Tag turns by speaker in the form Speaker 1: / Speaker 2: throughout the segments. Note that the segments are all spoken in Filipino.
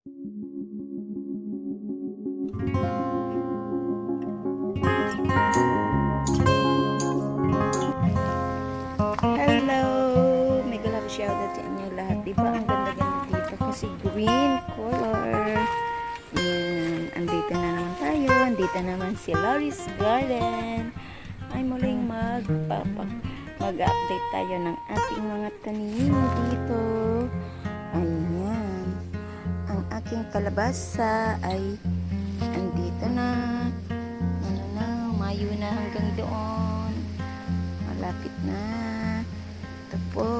Speaker 1: Hello! May galap shoutout sa inyo lahat. Di ba ang ganda-ganda dito kasi green color. Yan. Andito na naman tayo. Andito naman si Loris Garden. Ay muling magpapa mag-update tayo ng ating mga tanim dito. Ayan. Aking kalabasa ay andito na. Ano na, mayo na hanggang doon. Malapit na. Ito po.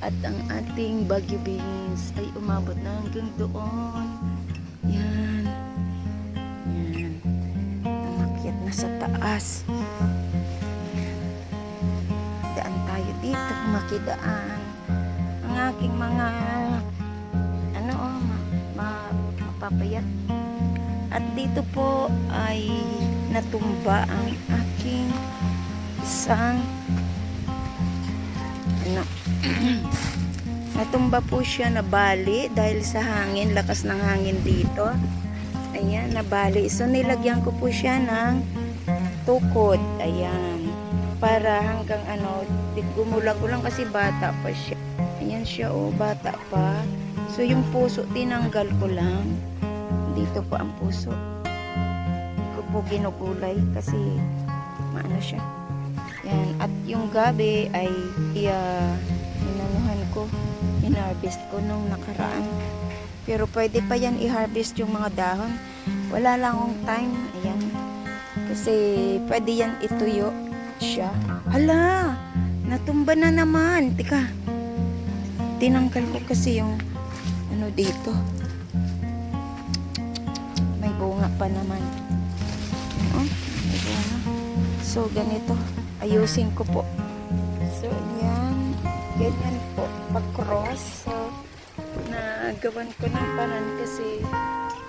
Speaker 1: At ang ating bagyo beans ay umabot na hanggang doon. Yan. Yan. Umakyat na sa taas. Daan tayo dito. Makidaan. Ang aking mga mapapayat. At dito po ay natumba ang aking isang ano. Natumba po siya nabali dahil sa hangin lakas ng hangin dito. Ayan nabali so nilagyan ko po siya ng tukod. Ayan. Para hanggang ano gumulang-gulang kasi bata pa siya. Ayan siya oh bata pa. So yung puso tinanggal ko lang dito po ang puso hindi ko po kinugulay kasi maano siya yan. At yung gabi ay uh, inanuhan ko, inharvest ko nung nakaraan. Pero pwede pa yan i-harvest yung mga dahon. Wala lang akong time. Ayan. Kasi pwede yan ituyo siya. Hala! Natumba na naman. Tika. Tinanggal ko kasi yung ano dito. Pa naman. Oh. So, ganito ayusin ko po. So, yan. Ganyan po. Pag-cross. So, nagawan ko ng panan kasi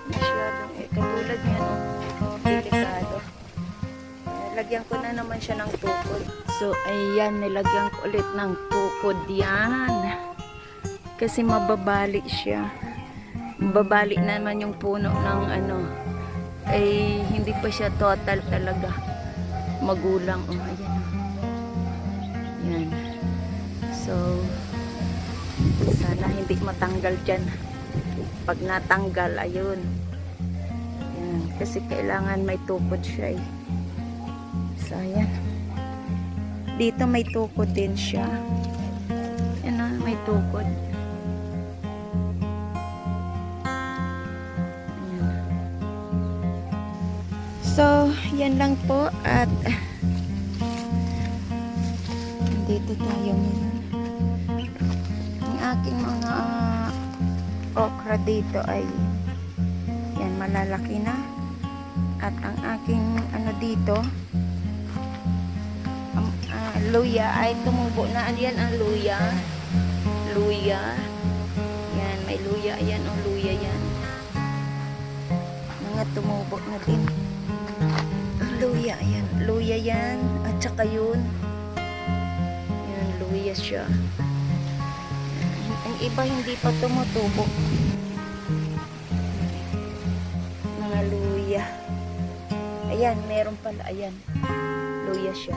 Speaker 1: masyadong eh, katulad niya, no? Delikado. Eh, Lagyan ko na naman siya ng tukod. So, ayan, nilagyan ko ulit ng tukod yan. Kasi mababali siya. Mababali naman yung puno ng ano, ay hindi pa siya total talaga magulang. Oh, ayan. oh. Yan. So, sana hindi matanggal dyan. Pag natanggal, ayun. Yan. Kasi kailangan may tukod siya eh. So, ayan. Dito may tukod din siya. Yan na, may tukod. So, yan lang po at dito tayo ngayon. Ang aking mga ah, okra dito ay yan malalaki na. At ang aking ano dito ang ah, luya ay tumubo na. Yan ang luya. Luya. Yan, may luya. Yan ang luya yan. Mga tumubo na din. Luya, ayan. Luya yan. At saka yun. Yan, luya siya. Ang iba hindi pa tumutubo. Mga luya. Ayan, meron pala. Ayan. Luya siya.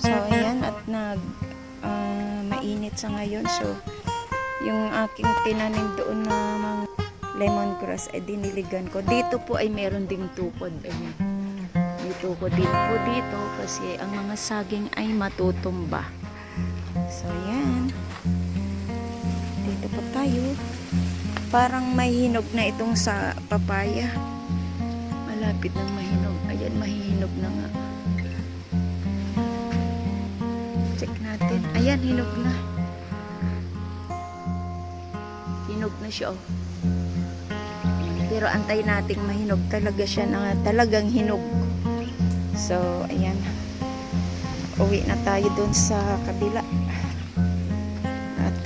Speaker 1: So, ayan. At nag ah, mainit sa ngayon. So, yung aking tinanim doon na mga lemongrass ay diniligan ko. Dito po ay meron ding tukod. Ayan. May tukod din po dito kasi ang mga saging ay matutumba. So, yan. Dito po tayo. Parang may hinog na itong sa papaya. Malapit ng mahinog. Ayan, mahihinog na nga. Check natin. Ayan, hinog na. Hinog na siya, oh. Pero antay nating mahinog talaga siya na talagang hinog. So, ayan. Uwi na tayo dun sa kabila. At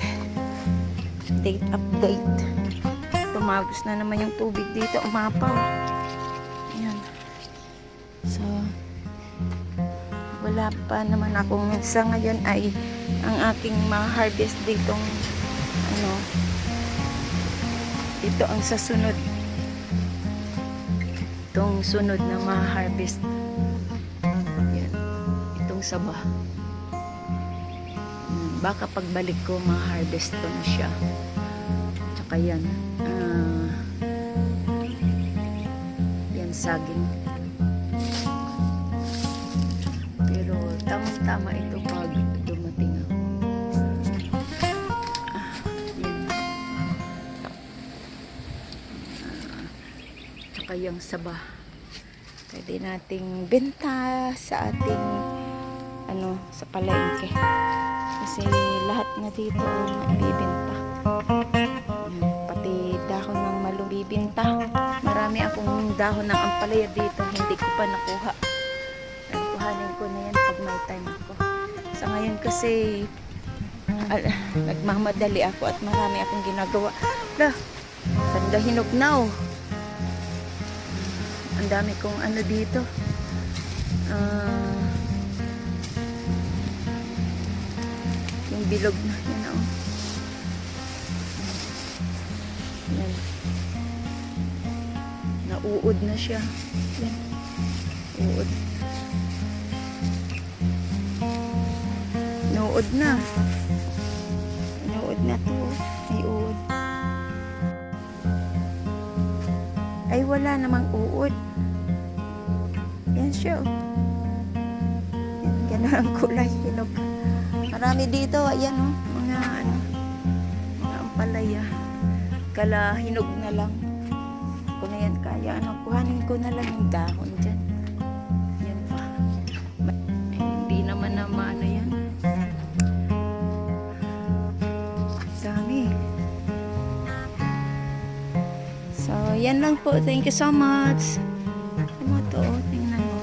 Speaker 1: date update. Tumagos na naman yung tubig dito. Umapaw. Ayan. So, wala pa naman akong sa ngayon ay ang aking mga harvest ditong ano, Ito ang sa sunod. Itong sunod na ma-harvest. Yan. Itong saba. Hmm, Baka pagbalik ko, ma-harvest ko na siya. Tsaka yan. ah, yan, saging. Pero tamang-tama ito Tsaka yung saba. Pwede nating benta sa ating ano, sa palengke. Kasi lahat na dito ay naibibenta. Yan, Pati dahon ng malubibinta. Marami akong dahon ng ampalaya dito. Hindi ko pa nakuha. Kuhanin ko na yan pag may time ako. Sa ngayon kasi al, nagmamadali ako at marami akong ginagawa. Lah, tanda hinog na oh. Ang dami kong ano dito. Ah, yung bilog na yan oh. Yan. Nauud na siya. Yan. Uod. Nuod na. Nuod na to. Ay, wala namang uod. Yan siya. oh. Ganun ang kulay. Hinog. Marami dito. Ayan, oh. Mga, ano, mga ampalaya. Kala, hinog na lang. Kung na yan kaya, ano, kuhanin ko na lang yung dahon dyan. Yan lang po. Thank you so much. Ano to? Tingnan mo.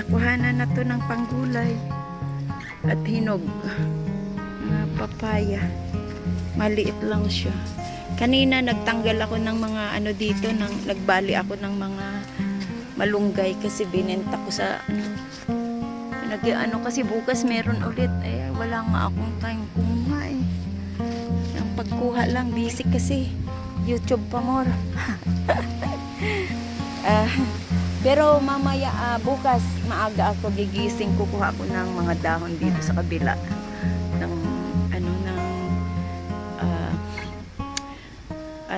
Speaker 1: Nakuhanan na to ng panggulay. At hinog. Mga papaya. Maliit lang siya. Kanina nagtanggal ako ng mga ano dito, ng, nagbali ako ng mga malunggay kasi binenta ko sa ano, nag ano kasi bukas meron ulit eh wala nga akong time ang pagkuha lang busy kasi. YouTube pa more. Ah, pero mamaya ah, bukas maaga ako gigising kukuha ako ng mga dahon dito sa kabila ng ano ng ah,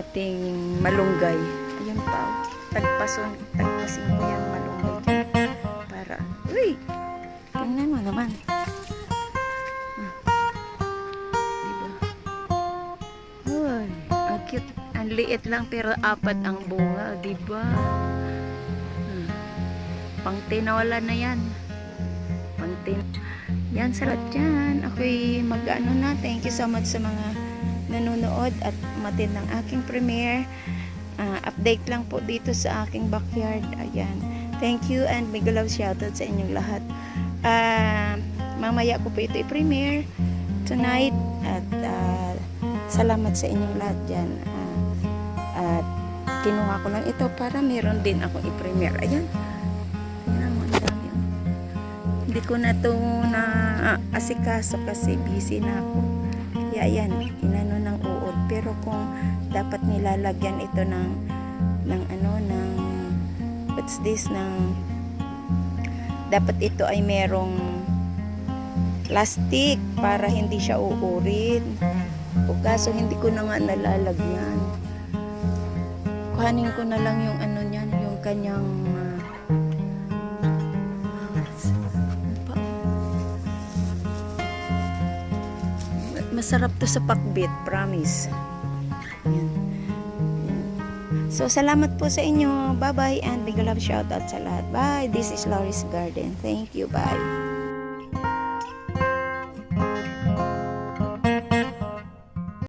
Speaker 1: ating malunggay. Ayun pa tagpason tagpasin ko yan malunggay. Para uy tingnan mo naman cute. Ang liit lang pero apat ang bunga diba hmm. pang tinola na yan. Pang tin yan salat dyan. Ako'y mag ano na. Thank you so much sa mga nanonood at matid ng aking premiere. Ah, update lang po dito sa aking backyard. Ayan. Thank you and big love shoutout sa inyong lahat. Ah, mamaya ko po ito i-premiere tonight at ah, salamat sa inyong lahat dyan. Ah, at kinuha ko lang ito para meron din akong i-premiere. Ayan. Tingnan mo dami. Hindi ko na to na ah, asikaso kasi busy na ako. Kaya ayan inano ng uod. Pero kung dapat nilalagyan ito ng ng ano ng what's this ng dapat ito ay merong plastic para hindi siya uurin o kaso hindi ko na nga nalalagyan kuhanin ko na lang yung ano niyan yung kanyang pa? masarap to sa pakbit promise. So, salamat po sa inyo. Bye-bye and big love shout out sa lahat. Bye. This is Loris Garden. Thank you. Bye.